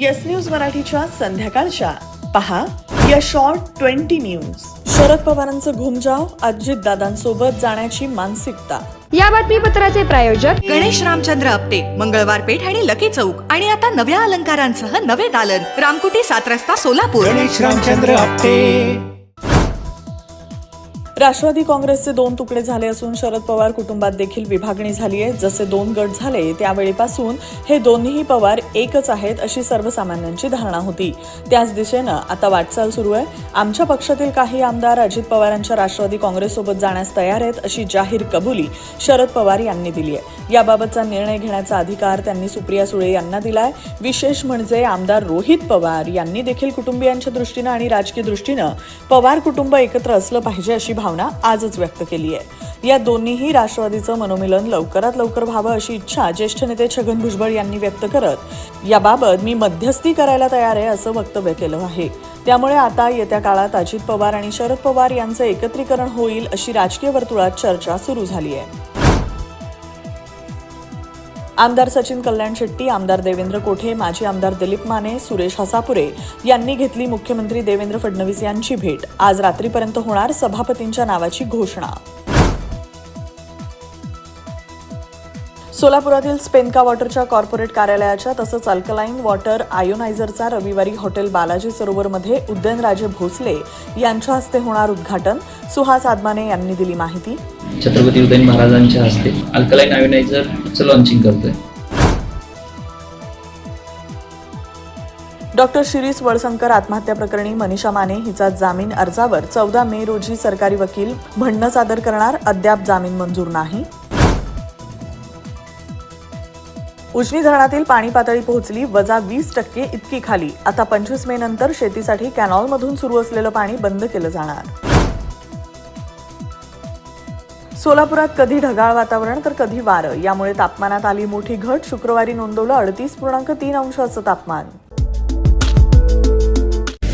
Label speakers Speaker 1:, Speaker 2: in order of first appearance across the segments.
Speaker 1: Yes news मराठीच्या संध्याकाळच्या. पहा या शॉर्ट ट्वेंटी न्यूज शरद पवारांचं घुमजाव अजित दादांसोबत जाण्याची मानसिकता.
Speaker 2: या बातमीपत्राचे प्रायोजक
Speaker 3: गणेश रामचंद्र आपटे मंगळवार पेठ आणि लकी चौक. आणि आता नव्या अलंकारांसह नवे दालन. रामकुटी सात रस्ता सोलापूर.
Speaker 4: गणेश रामचंद्र आपटे.
Speaker 1: राष्ट्रवादी काँग्रेसचे दोन तुकडे झाले असून शरद पवार कुटुंबात देखील विभागणी झाली आहे. जसे दोन गट झाले त्यावेळीपासून हे दोन्हीही पवार एकच आहेत अशी सर्वसामान्यांची धारणा होती. त्याच दिशेनं आता वाटचाल सुरू आहे. आमच्या पक्षातील काही आमदार अजित पवारांच्या राष्ट्रवादी काँग्रेससोबत जाण्यास तयार आहेत अशी जाहीर कबुली शरद पवार यांनी दिली आहे. याबाबतचा निर्णय घेण्याचा अधिकार त्यांनी सुप्रिया सुळे यांना दिलाय. विशेष म्हणजे आमदार रोहित पवार यांनी देखील कुटुंबियांच्या दृष्टीनं आणि राजकीय दृष्टीनं पवार कुटुंब एकत्र असलं पाहिजे अशी भावना आजच व्यक्त केली आहे. या दोन्हीही राष्ट्रवादीचं मनोमिलन लवकरात लवकर व्हावं अशी इच्छा ज्येष्ठ नेते छगन भुजबळ यांनी व्यक्त करत याबाबत मी मध्यस्थी करायला तयार आहे असं वक्तव्य केलं आहे. त्यामुळे आता येत्या काळात अजित पवार आणि शरद पवार यांचं एकत्रीकरण होईल अशी राजकीय वर्तुळात चर्चा सुरू झाली आहे. आमदार सचिन कल्याण शेट्टी आमदार देवेंद्र कोठे माजी आमदार दिलीप माने सुरेश हसापुरे यांनी घेतली मुख्यमंत्री देवेंद्र फडणवीस यांची भेट. आज रात्रीपर्यंत होणार सभापतींच्या नावाची घोषणा. सोलापुरातील स्पेनका वॉटरच्या कॉर्पोरेट कार्यालयाच्या तसंच अल्कलाईन वॉटर आयोनायझरचा रविवारी हॉटेल बालाजी सरोवरमध्ये उदयनराजे भोसले यांच्या हस्ते होणार उद्घाटन. सुहास आदमाने यांनी दिली माहिती.
Speaker 5: छत्रपती उदयन महाराजांच्या हस्ते अल्कलाईन आयोनायझरचं लॉन्चिंग करतोय.
Speaker 1: डॉक्टर शिरीष वळसंकर आत्महत्या प्रकरणी मनीषा माने हिचा जामीन अर्जावर चौदा मे रोजी सरकारी वकील म्हणणं सादर करणार अद्याप जामीन मंजूर नाही. उजनी धरणातील पाणी पातळी पोहोचली वजा वीस टक्के इतकी खाली. आता पंचवीस मे नंतर शेतीसाठी कॅनॉलमधून सुरू असलेलं पाणी बंद केलं जाणार. सोलापुरात कधी ढगाळ वातावरण तर कधी वारं. यामुळे तापमानात आली मोठी घट. शुक्रवारी नोंदवलं अडतीस पूर्णांक तीन अंश असं तापमान.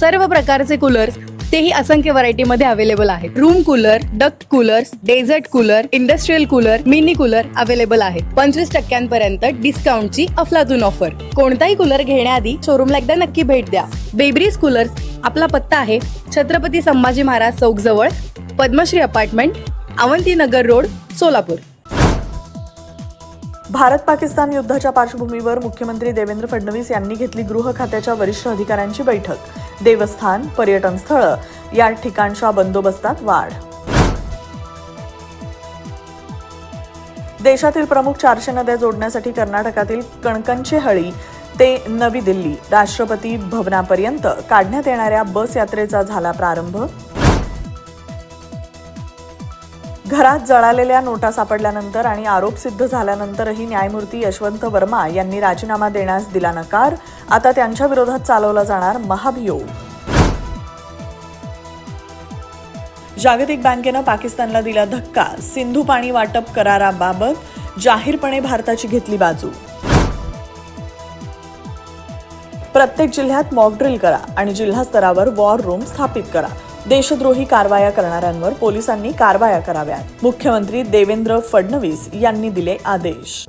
Speaker 2: सर्व प्रकारचे कूलर्स तेही असंख्य व्हरायटीमध्ये अवेलेबल आहेत. Room cooler duct coolers desert cooler industrial cooler mini cooler available आहेत. पंचवीस टक्क्यांपर्यंत डिस्काउंटची अफलातून ऑफर कोणताही कूलर घेण्याआधी शोरूमला एकदा नक्की भेट द्या. बेब्रीज कूलर्स आपला पत्ता आहे छत्रपती संभाजी महाराज चौक जवळ पद्मश्री अपार्टमेंट अवंतीनगर रोड सोलापूर.
Speaker 1: भारत पाकिस्तान युद्धाच्या पार्श्वभूमीवर मुख्यमंत्री देवेंद्र फडणवीस यांनी घेतली गृह खात्याच्या वरिष्ठ अधिकाऱ्यांची बैठक. देवस्थान पर्यटन स्थळं या ठिकाणच्या बंदोबस्तात वाढ. देशातील प्रमुख चारशे नद्या जोडण्यासाठी कर्नाटकातील कणकंचे हळी ते नवी दिल्ली राष्ट्रपती भवनापर्यंत काढण्यात येणाऱ्या बस यात्रेचा झाला प्रारंभ. घरात जळालेल्या नोटा सापडल्यानंतर आणि आरोप सिद्ध झाल्यानंतरही न्यायमूर्ती यशवंत वर्मा यांनी राजीनामा देण्यास दिला नकार. आता त्यांच्या विरोधात चालवला जाणार महाभियोग. जागतिक बँकेनं पाकिस्तानला दिला धक्का. सिंधू पाणी वाटप कराराबाबत जाहीरपणे भारताची घेतली बाजू. प्रत्येक जिल्ह्यात मॉकड्रिल करा आणि जिल्हा स्तरावर वॉर रूम स्थापित करा. देशद्रोही कारवाया करणाऱ्यांवर पोलिसांनी कारवाया कराव्यात. मुख्यमंत्री देवेंद्र फडणवीस यांनी दिले आदेश.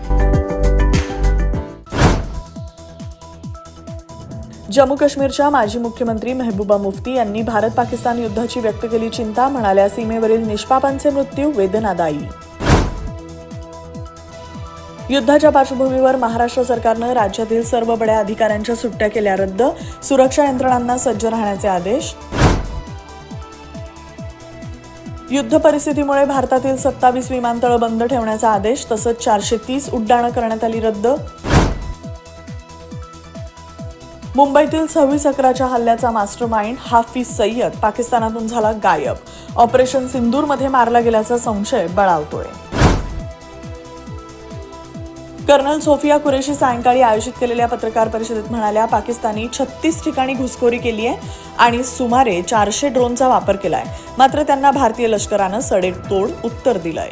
Speaker 1: जम्मू काश्मीरच्या माजी मुख्यमंत्री मेहबूबा मुफ्ती यांनी भारत पाकिस्तान युद्धाची व्यक्त केली चिंता म्हणाल्या सीमेवरील निष्पापांचे मृत्यू वेदनादायी. युद्धाच्या पार्श्वभूमीवर महाराष्ट्र सरकारनं राज्यातील सर्व बड्या अधिकाऱ्यांच्या सुट्ट्या केल्या रद्द सुरक्षा यंत्रणांना सज्ज राहण्याचे आदेश. युद्ध परिस्थितीमुळे भारतातील सत्तावीस विमानतळ बंद ठेवण्याचा आदेश तसंच चारशे तीस उड्डाणं करण्यात आली रद्द. मुंबईतील सव्वीस अकराच्या हल्ल्याचा मास्टर माइंड हाफिज सय्यद पाकिस्तानातून झाला गायब. ऑपरेशन सिंदूरमध्ये मारला गेल्याचा संशय बळावतोय. कर्नल सोफिया कुरेशी सायंकाळी आयोजित केलेल्या पत्रकार परिषदेत म्हणाल्या पाकिस्तानी छत्तीस ठिकाणी घुसखोरी केली आहे आणि सुमारे चारशे ड्रोनचा वापर केलाय. मात्र त्यांना भारतीय लष्करानं सडेतोड उत्तर दिलंय.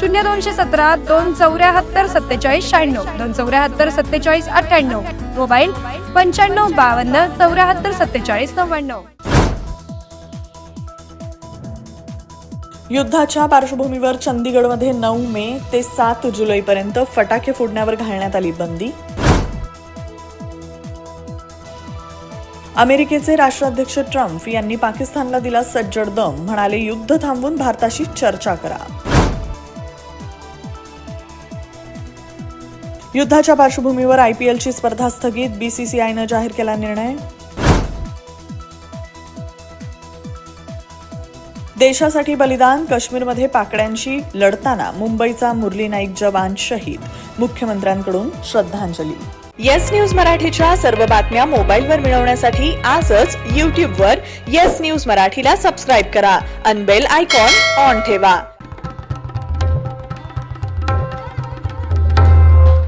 Speaker 6: शून्य दोनशे सतरा दोन चौऱ्याहत्तर सत्तेचाळीस शहाण्णव दोन चौऱ्याहत्तर सत्तेचाळीस अठ्ठ्याण्णव. मोबाईल पंच्याण्णव बावन्न चौऱ्याहत्तर सत्तेचाळीस नव्याण्णव.
Speaker 1: युद्धाच्या पार्श्वभूमीवर चंदीगडमध्ये नऊ मे ते सात जुलैपर्यंत फटाके फोडण्यावर घालण्यात आली बंदी. अमेरिकेचे राष्ट्राध्यक्ष ट्रम्प यांनी पाकिस्तानला दिला सज्जड दम म्हणाले युद्ध थांबवून भारताशी चर्चा करा. युद्धाच्या पार्श्वभूमीवर आयपीएलची स्पर्धा स्थगित बीसीसीआयनं जाहीर केला निर्णय. देशासाठी बलिदान काश्मीरमध्ये पाकड्यांशी लढताना मुंबईचा मुरली नाईक जवान शहीद. मुख्यमंत्र्यांकडून श्रद्धांजली. येस न्यूज मराठीच्या सर्व बातम्या मोबाईलवर मिळवण्यासाठी आजच यूट्यूबवर येस न्यूज मराठीला सबस्क्राईब करा. अनबेल आयकॉन ऑन ठेवा.